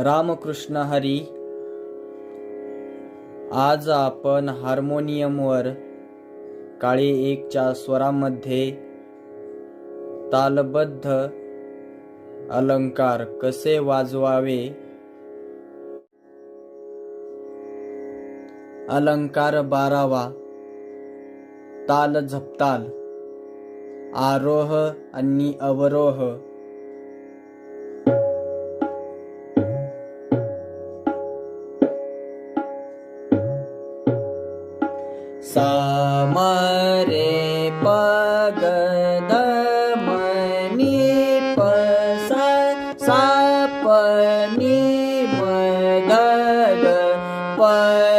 रामकृष्ण हरी. आज आपण हार्मोनियमवर काळी एकच्या स्वरामध्ये तालबद्ध अलंकार कसे वाजवावे? अलंकार बारावा. ताल झपताल. आरोह आणि अवरोह. मरे पग्य पस सपने पद प